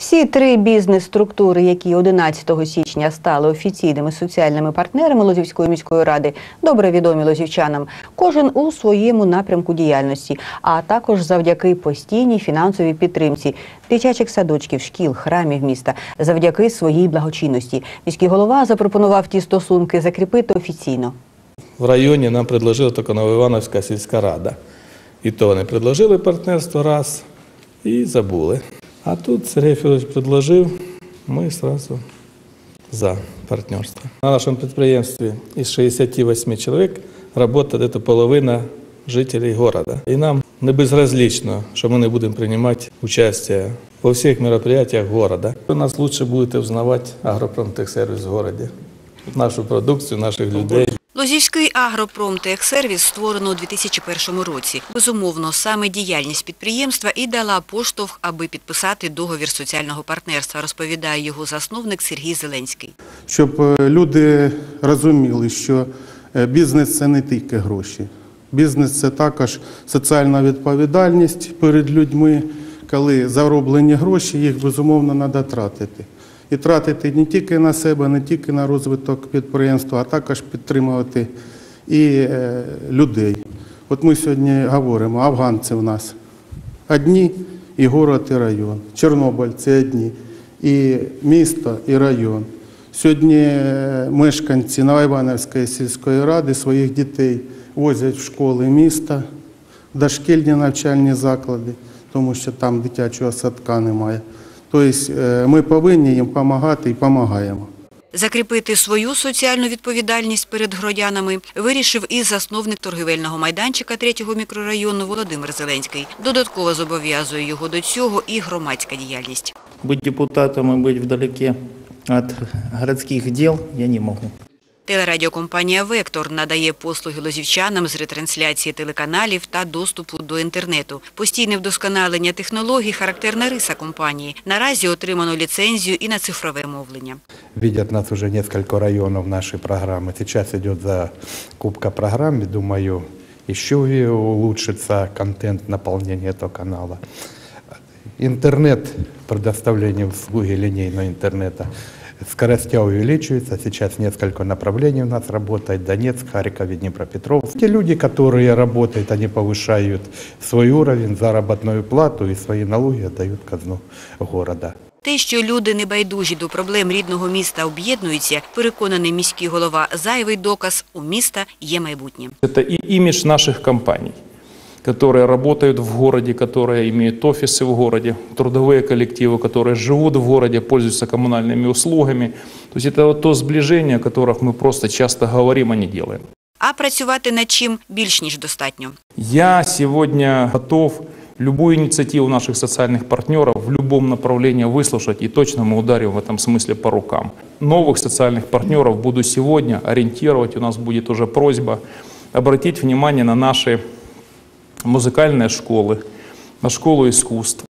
Всі три бізнес-структури, які 11 січня стали офіційними соціальними партнерами Лозівської міської ради, добре відомі лозівчанам, кожен у своєму напрямку діяльності, а також завдяки постійній фінансовій підтримці дитячих садочків, шкіл, храмів міста, завдяки своїй благочинності. Міський голова запропонував ті стосунки закріпити офіційно. В районі нам предложила тільки Новоівановська сільська рада. І то вони предложили партнерство раз і забули. А тут Сергій Федорович предложив, ми одразу за партнерство. На нашому підприємстві із 68 чоловік працює десь половина жителей города. І нам не безразлично, що ми не будемо приймати участь во всіх мероприятиях города. У нас краще будете узнавати агропромтехсервіс в городі, нашу продукцію, наших людей. Лозівський агропромтехсервіс створено у 2001 році. Безумовно, саме діяльність підприємства і дала поштовх, аби підписати договір соціального партнерства, розповідає його засновник Сергій Зеленський. щоб е, люди розуміли, що е, бізнес це не тільки гроші. Бізнес це також соціальна відповідальність перед людьми, коли зароблені гроші, їх безумовно треба тратити. І тратити не тільки на себе, не тільки на розвиток підприємства, а також підтримувати і е, людей. От ми сьогодні говоримо, афганці в нас одні, і город, і район. Чорнобильці одні, і місто, і район. Сьогодні е, мешканці Новоівановської сільської ради своїх дітей возять в школи міста, дошкільні навчальні заклади, тому що там дитячого садка немає. Тобто ми повинні їм допомагати і допомагаємо. Закріпити свою соціальну відповідальність перед громадянами вирішив і засновник торгівельного майданчика третього мікрорайону Володимир Зеленський. Додатково зобов'язує його до цього і громадська діяльність. Бути депутатом и быть вдалеке от городских дел я не могу. Телерадіокомпанія «Вектор» надає послуги лозівчанам з ретрансляції телеканалів та доступу до інтернету. Постійне вдосконалення технологій – характерна риса компанії. Наразі отримано ліцензію і на цифрове мовлення. Видят нас уже несколько районов нашей программы. Сейчас идет закупка программ. и Думаю, еще и улучшится контент наполнения этого канала. Интернет, предоставление услуги линейного интернета. Скоростя увеличивается. Сейчас несколько направлений у нас работает. Донецк, Харьков и Днепропетровск. Те люди, которые работают, они повышают свой уровень, заработную плату и свои налоги отдают в казну города. Те, що люди небайдужі до проблем рідного міста об'єднуються, переконаний міський голова, зайвий доказ – у міста є майбутнє. Это и имидж наших компаний, Которые работают в городе, которые имеют офисы в городе, трудовые коллективы, которые живут в городе, пользуются коммунальными услугами. То есть это вот то сближение, о которых мы просто часто говорим, а не делаем. А працювати над чим більш ніж достатньо. Я сегодня готов любую инициативу наших социальных партнеров в любом направлении выслушать, и точно мы ударим в этом смысле по рукам. Новых социальных партнеров буду сегодня ориентировать, у нас будет уже просьба обратить внимание на наши музыкальные школы, на школу искусств,